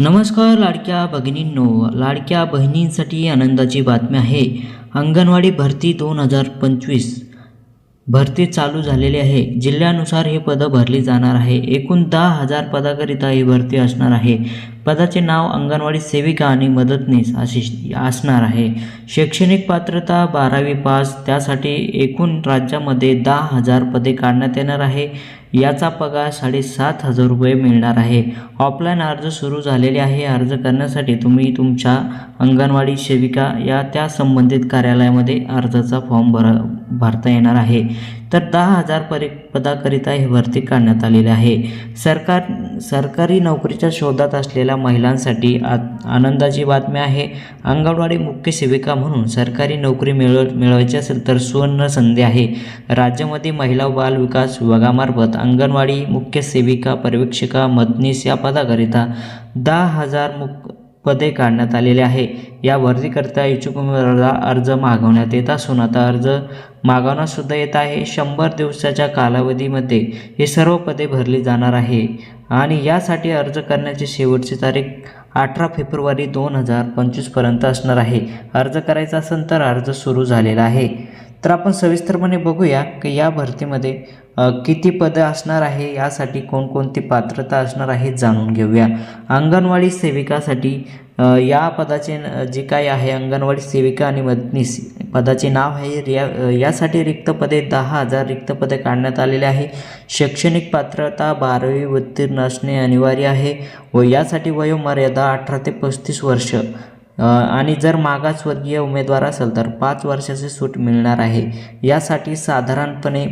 नमस्कार लाडक्या भगिनींनो लाडक्या बहिणींसाठी आनंदाची बातमी आहे. अंगणवाडी भरती दोन हजार पंचवीस. भरती चालू झालेली आहे. जिल्ह्यानुसार ही पदं भरली जाणार आहे. एकूण दहा हजार पदाकरिता ही भरती असणार आहे. पदाचे नाव अंगणवाडी सेविका आणि मदतनीस अशी असणार आहे. शैक्षणिक पात्रता बारावी पास त्यासाठी एकूण राज्यामध्ये दहा हजार पदे काढण्यात येणार आहे. याचा पगार साडेसात हजार रुपये मिळणार आहे. ऑफलाईन अर्ज सुरू झालेले आहे. अर्ज करण्यासाठी तुम्ही तुमच्या अंगणवाडी सेविका या त्या संबंधित कार्यालयामध्ये अर्जाचा फॉर्म भर भरता येणार आहे. तर दहा हजार परि पदाकरिता ही भरती काढण्यात आलेली आहे. सरकार सरकारी नोकरीच्या शोधात असलेल्या महिलांसाठी आ आनंदाची बातमी आहे. अंगणवाडी मुख्य सेविका म्हणून सरकारी नोकरी मिळव मिळवायची असेल तर सुवर्ण संधी आहे. राज्यामध्ये महिला बाल विकास विभागामार्फत अंगणवाडी मुख्य सेविका पर्यवेक्षिका मदनीस या पदाकरिता दहा हजार मुक पदे काढण्यात आलेले आहे. या भरतीकरता इच्छुक उमेदवाराला अर्ज मागवण्यात येत असून आता अर्ज मागवण्यासुद्धा येत आहे. शंभर दिवसाच्या कालावधीमध्ये हे सर्व पदे भरली जाणार आहे आणि यासाठी अर्ज करण्याची शेवटची तारीख अठरा फेब्रुवारी दोन हजार पंचवीसपर्यंत असणार आहे. अर्ज करायचा असेल तर अर्ज सुरू झालेला आहे. तर आपण सविस्तरपणे बघूया की या भरतीमध्ये किती पदं असणार आहे यासाठी कोणकोणती पात्रता असणार आहे जाणून घेऊया. अंगणवाडी सेविकासाठी या पदाचे जे काय आहे अंगणवाडी सेविका आणि मदनीस पदाचे नाव आहे रिया यासाठी रिक्त पदे दहा हजार रिक्त पदे काढण्यात आलेले आहे. शैक्षणिक पात्रता बारावी उत्तीर्ण असणे अनिवार्य आहे व यासाठी वयोमर्यादा अठरा ते पस्तीस वर्ष. आणि जर मागासवर्गीय उमेदवार असेल तर पाच वर्षाची सूट मिळणार आहे. यासाठी साधारणपणे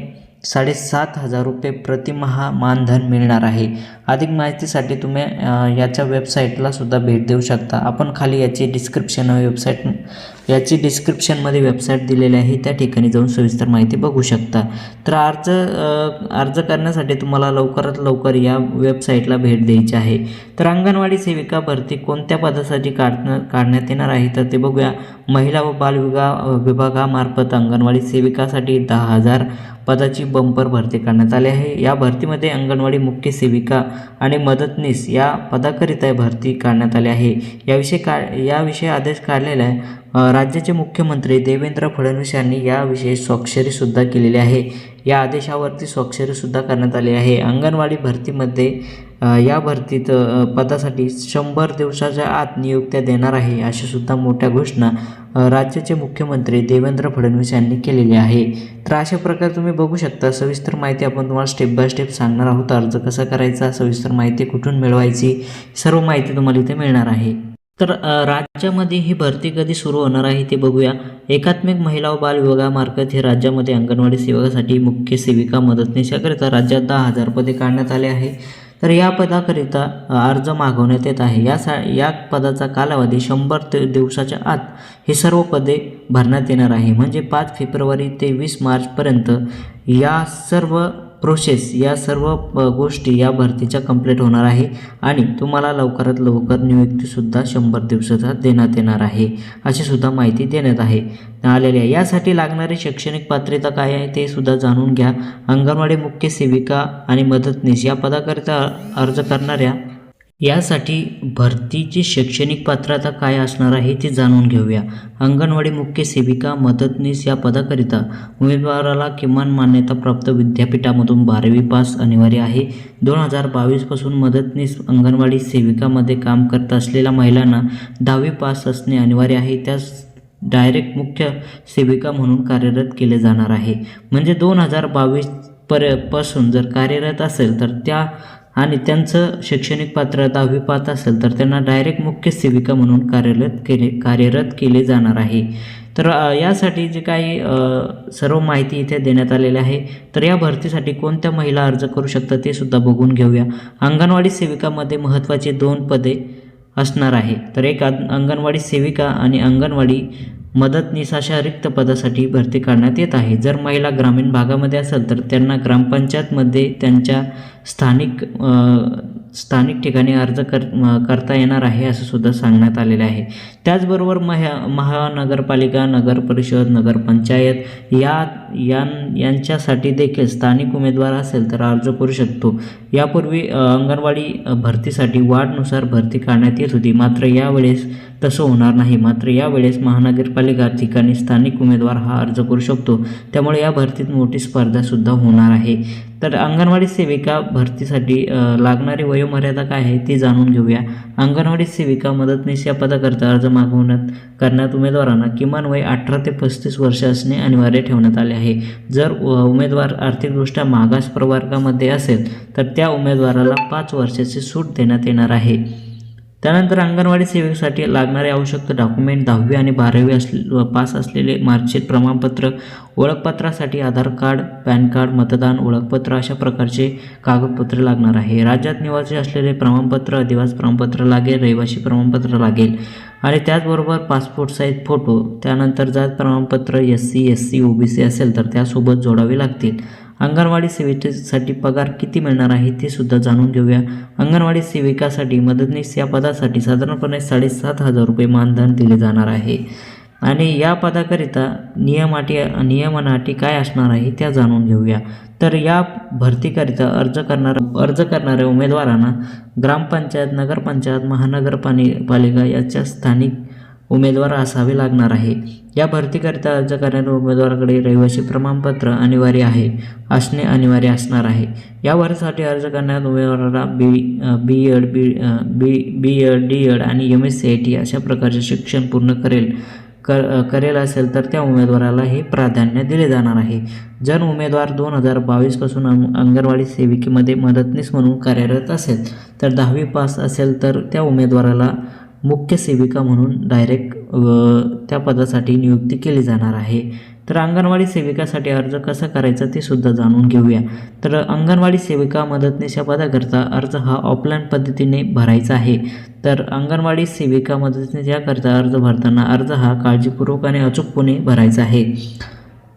साडेसात हजार रुपये प्रतिमहा मानधन मिळणार आहे. अधिक माहितीसाठी तुम्ही याच्या वेबसाईटला सुद्धा भेट देऊ शकता. आपण खाली याची डिस्क्रिप्शन वेबसाईट याची डिस्क्रिप्शनमध्ये वेबसाईट दिलेली आहे. त्या ठिकाणी जाऊन सविस्तर माहिती बघू शकता. तर अर्ज अर्ज करण्यासाठी तुम्हाला लवकरात लवकर या वेबसाईटला भेट द्यायची आहे. तर अंगणवाडी सेविका भरती कोणत्या पदासाठी काढणं काढण्यात येणार आहे? तर ते बघूया. महिला व बाल विभागा विभागामार्फत अंगणवाडी सेविकासाठी दहा हजार पदाची बंपर भरती करण्यात आली आहे. या भरतीमध्ये अंगणवाडी मुख्य सेविका आणि मदतनीस या पदाकरिता भरती काढण्यात आली आहे. याविषयी का याविषयी आदेश काढलेला आहे. राज्याचे मुख्यमंत्री देवेंद्र फडणवीस यांनी याविषयी स्वाक्षरीसुद्धा केलेली आहे. या आदेशावरती स्वाक्षरीसुद्धा करण्यात आली आहे. अंगणवाडी भरतीमध्ये या भरतीत पदासाठी शंभर दिवसाच्या आत नियुक्त्या देणार आहे अशी सुद्धा मोठ्या घोषणा राज्याचे मुख्यमंत्री देवेंद्र फडणवीस यांनी केलेली आहे. तर अशा प्रकारे तुम्ही बघू शकता सविस्तर माहिती आपण तुम्हाला स्टेप बाय स्टेप सांगणार आहोत. अर्ज कसा करायचा सविस्तर माहिती कुठून मिळवायची सर्व माहिती तुम्हाला इथे मिळणार आहे. तर राज्यामध्ये ही भरती कधी सुरू होणार आहे ते बघूया. एकात्मिक महिला व बाल विभागामार्फत हे राज्यामध्ये अंगणवाडी सेवकासाठी मुख्य सेविका मदतनीशाकरिता राज्यात दहा हजार पदे काढण्यात आले आहे. तर या पदाकरिता अर्ज मागवण्यात येत आहे. या सा या पदाचा कालावधी शंभर ते दिवसाच्या आत हे सर्व पदे भरण्यात येणार आहे. म्हणजे पाच फेब्रुवारी ते वीस मार्चपर्यंत या सर्व प्रोसेस या सर्व गोष्टी या भरतीच्या कंप्लीट होणार आहे आणि तुम्हाला लवकरात लवकर नियुक्तीसुद्धा शंभर दिवसाचा देण्यात येणार आहे अशी सुद्धा माहिती देण्यात आहे. आलेली आहे यासाठी लागणारी शैक्षणिक पात्रता काय आहे ते सुद्धा जाणून घ्या. अंगणवाडी मुख्य सेविका आणि मदतनीस या पदाकरिता अर्ज करणाऱ्या यासाठी भरतीची शैक्षणिक पात्रता काय असणार आहे ते जाणून घेऊया. अंगणवाडी मुख्य सेविका मदतनीस या पदाकरिता उमेदवाराला किमान मान्यताप्राप्त विद्यापीठामधून बारावी पास अनिवार्य आहे. दोन हजार बावीसपासून मदतनीस अंगणवाडी सेविकामध्ये काम करत असलेल्या महिलांना दहावी पास असणे अनिवार्य आहे. त्यास डायरेक्ट मुख्य सेविका म्हणून कार्यरत केले जाणार आहे. म्हणजे दोन हजार बावीस परपासून जर कार्यरत असेल तर त्या आणि त्यांचं शैक्षणिक पात्र दहावी पास असेल तर त्यांना डायरेक्ट मुख्य सेविका म्हणून कार्यरत केले कार्यरत केले जाणार आहे. तर यासाठी जे काही सर्व माहिती इथे देण्यात आलेली आहे तर या भरतीसाठी कोणत्या महिला अर्ज करू शकतात ते सुद्धा बघून घेऊया. अंगणवाडी सेविकामध्ये महत्त्वाचे दोन पदे असणार आहे. तर एक अंगणवाडी सेविका आणि अंगणवाडी मदतनीस अशा रिक्त पदासाठी भरती करण्यात येत आहे. जर महिला ग्रामीण भागामध्ये असेल तर त्यांना ग्रामपंचायतमध्ये त्यांच्या स्थानिक स्थानिक ठिकाणी अर्ज कर करता येणार आहे असं सुद्धा सांगण्यात आलेलं आहे. त्याचबरोबर महा महानगरपालिका नगर परिषद नगरपंचायत या यां यांच्यासाठी देखील स्थानिक उमेदवार असेल तर अर्ज करू शकतो. यापूर्वी अंगणवाडी भरतीसाठी वाढनुसार भरती करण्यात येत होती. मात्र यावेळेस तसं होणार नाही. मात्र यावेळेस महानगरपालिका ठिकाणी स्थानिक उमेदवार हा अर्ज करू शकतो. त्यामुळे या भरतीत मोठी स्पर्धासुद्धा होणार आहे. तर अंगणवाडी सेविका भरतीसाठी लागणारी वयोमर्यादा काय आहे ती जाणून घेऊया. अंगणवाडी सेविका मदतनीस या पदाकरता अर्ज मागवण्यात करण्यात उमेदवारांना किमान वय अठरा ते पस्तीस वर्ष असणे अनिवार्य ठेवण्यात आले आहे. जर उमेदवार आर्थिकदृष्ट्या मागास प्रवर्गामध्ये असेल तर त्या उमेदवाराला पाच वर्षाची सूट देण्यात येणार आहे. त्यानंतर अंगणवाडी सेवेसाठी लागणारे आवश्यक डॉक्युमेंट दहावी आणि बारावी असले पास असलेले मार्कशीट प्रमाणपत्र ओळखपत्रासाठी आधार कार्ड पॅन कार्ड मतदान ओळखपत्र अशा प्रकारचे कागदपत्रे लागणार आहे. राज्यात निवासी असलेले प्रमाणपत्र अधिवास प्रमाणपत्र लागेल रहिवासी प्रमाणपत्र लागेल आणि त्याचबरोबर पासपोर्ट साईज फोटो त्यानंतर जात प्रमाणपत्र S C S C O B C असेल तर त्यासोबत जोडावे लागतील. अंगणवाडी सेवेसाठी पगार किती मिळणार आहे ते सुद्धा जाणून घेऊया. अंगणवाडी सेविकासाठी मदतनीस या पदासाठी साधारणपणे साडेसात हजार रुपये मानधन दिले जाणार आहे. आणि या पदाकरिता नियमाटी नियमनाटी काय असणार आहे त्या जाणून घेऊया. तर या भरतीकरिता अर्ज करणारा अर्ज करणाऱ्या उमेदवारांना ग्रामपंचायत नगरपंचायत महानगरपाली पालिका याच्या स्थानिक उमेदवार असावे लागणार आहे. या भरतीकरिता अर्ज करणाऱ्या उमेदवाराकडे रहिवासी प्रमाणपत्र अनिवार्य आहे असणे अनिवार्य असणार आहे. या भरतीसाठी अर्ज करणाऱ्या उमेदवाराला B B Ed B B B Ed D Ed आणि M S C I T अशा प्रकारचे शिक्षण पूर्ण करेल कर करेल असेल तर त्या उमेदवाराला हे प्राधान्य दिले जाणार आहे. जर उमेदवार दोन हजार बावीसपासून अंग अंगणवाडी सेविकेमध्ये मदतनीस म्हणून कार्यरत असेल तर दहावी पास असेल तर त्या उमेदवाराला मुख्य सेविका म्हणून डायरेक्ट त्या पदासाठी नियुक्ती केली जाणार आहे. तर अंगणवाडी सेविकासाठी अर्ज कसा करायचा ते सुद्धा जाणून घेऊया. तर अंगणवाडी सेविका मदतनीस या पदाकरता अर्ज हा ऑफलाईन पद्धतीने भरायचा आहे. तर अंगणवाडी सेविका मदतनीस याकरता अर्ज भरताना अर्ज हा काळजीपूर्वक आणि अचूकपणे भरायचा आहे.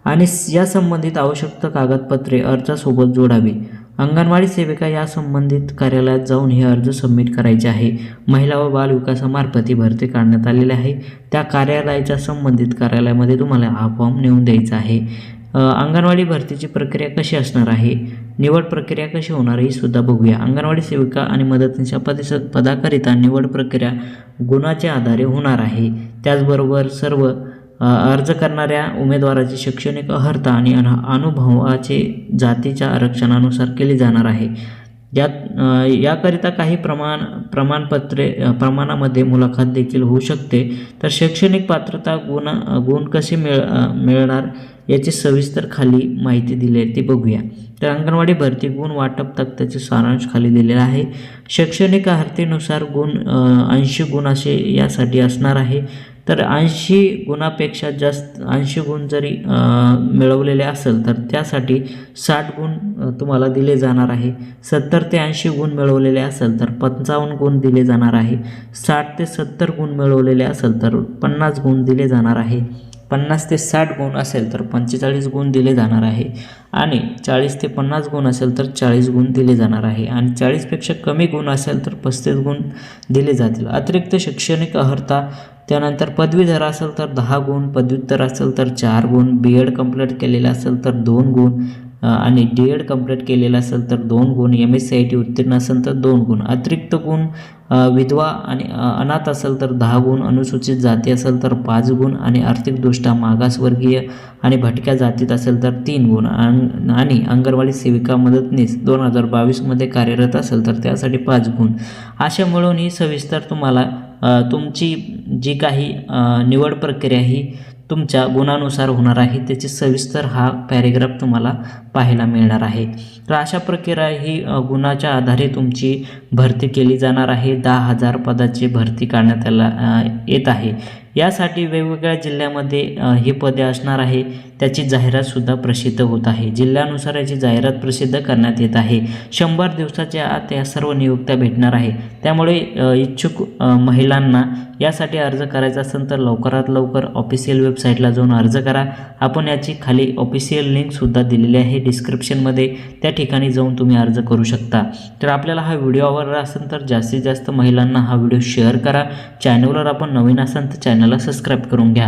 आणि या संबंधित आवश्यक कागदपत्रे अर्जासोबत जोडावी. अंगणवाडी सेविका या संबंधित कार्यालयात जाऊन हे अर्ज सबमिट करायचे आहे. महिला व बाल विकासामार्फत ही भरती काढण्यात आलेली आहे. त्या कार्यालयाच्या संबंधित कार्यालयामध्ये तुम्हाला हा फॉर्म नेऊन द्यायचा आहे. अंगणवाडी भरतीची प्रक्रिया कशी असणार आहे? निवड प्रक्रिया कशी होणार ही सुद्धा बघूया. अंगणवाडी सेविका आणि मदतीच्या पद पदाकरिता निवड प्रक्रिया गुणाच्या आधारे होणार आहे. त्याचबरोबर सर्व अर्ज करणाऱ्या उमेदवाराची शैक्षणिक अर्हता आणि अनुभवाचे जातीच्या आरक्षणानुसार केली जाणार आहे. यात याकरिता काही प्रमाण प्रमाणपत्रे प्रमाणामध्ये मुलाखत देखील होऊ शकते. तर शैक्षणिक पात्रता गुण गुण कसे मिळ मिळणार याची सविस्तर खाली माहिती दिली आहे ती बघूया. तर अंगणवाडी भरती गुण वाटप तक्त्याचे सारांश खाली दिलेला आहे. शैक्षणिक अर्हतेनुसार गुण ऐंशी गुण असे यासाठी असणार आहे. तर ऐंशी गुणापेक्षा जास्त ऐंशी गुण जरी मिळवलेले असेल तर त्यासाठी साठ गुण तुम्हाला दिले जाणार आहे. सत्तर ते ऐंशी गुण मिळवलेले असेल तर पंचावन्न गुण दिले जाणार आहे. साठ ते सत्तर गुण मिळवलेले असेल तर पन्नास गुण दिले जाणार आहे. पन्नास ते साठ गुण असेल तर पंचेचाळीस गुण दिले जाणार आहे. आणि चाळीस ते पन्नास गुण असेल तर चाळीस गुण दिले जाणार आहे. आणि चाळीसपेक्षा कमी गुण असेल तर पस्तीस गुण दिले जातील. अतिरिक्त शैक्षणिक अर्हता त्यानंतर पदवीधर असेल तर दहा गुण पदव्युत्तर असेल तर चार गुण बी एड कंप्लीट केलेलं असेल तर दोन गुण आणि डी एड कंप्लीट केलेलं असेल तर दोन गुण M S C I T उत्तीर्ण असेल तर दोन गुण. अतिरिक्त गुण विधवा आणि अनाथ असेल तर दहा गुण अनुसूचित जाती असेल तर पाच गुण आणि आर्थिकदृष्ट्या मागासवर्गीय आणि भटक्या जातीत असेल तर तीन गुण. आणि आणि अंगणवाडी सेविका मदतनीस दोन हजार बावीसमध्ये कार्यरत असेल तर त्यासाठी पाच गुण. अशा मिळून ही सविस्तर तुम्हाला तुमची जी काही निवड प्रक्रिया ही तुमच्या गुणानुसार होणार आहे त्याची सविस्तर हा पॅरेग्राफ तुम्हाला पाहायला मिळणार आहे. तर अशा प्रक्रिया ही गुणाच्या आधारे तुमची भरती केली जाणार आहे. दहा हजार पदाची भरती काढण्यात आला येत आहे. यासाठी वेगवेगळ्या जिल्ह्यामध्ये ही पदे असणार आहे. त्याची जाहिरातसुद्धा प्रसिद्ध होत आहे. जिल्ह्यानुसार याची जाहिरात प्रसिद्ध करण्यात येत आहे. शंभर दिवसाच्या आत या सर्व नियुक्त्या भेटणार आहे. त्यामुळे इच्छुक महिलांना यासाठी अर्ज करायचा असेल तर लवकरात लवकर ऑफिशियल वेबसाईटला जाऊन अर्ज करा. आपण याची खाली ऑफिशियल लिंकसुद्धा दिलेली आहे. डिस्क्रिप्शनमध्ये त्या ठिकाणी जाऊन तुम्ही अर्ज करू शकता. तर आपल्याला हा व्हिडिओ आवडला असेल तर जास्तीत जास्त महिलांना हा व्हिडिओ शेअर करा. चॅनलवर आपण नवीन असाल तर चॅनल चॅनलला सबस्क्राईब करून घ्या.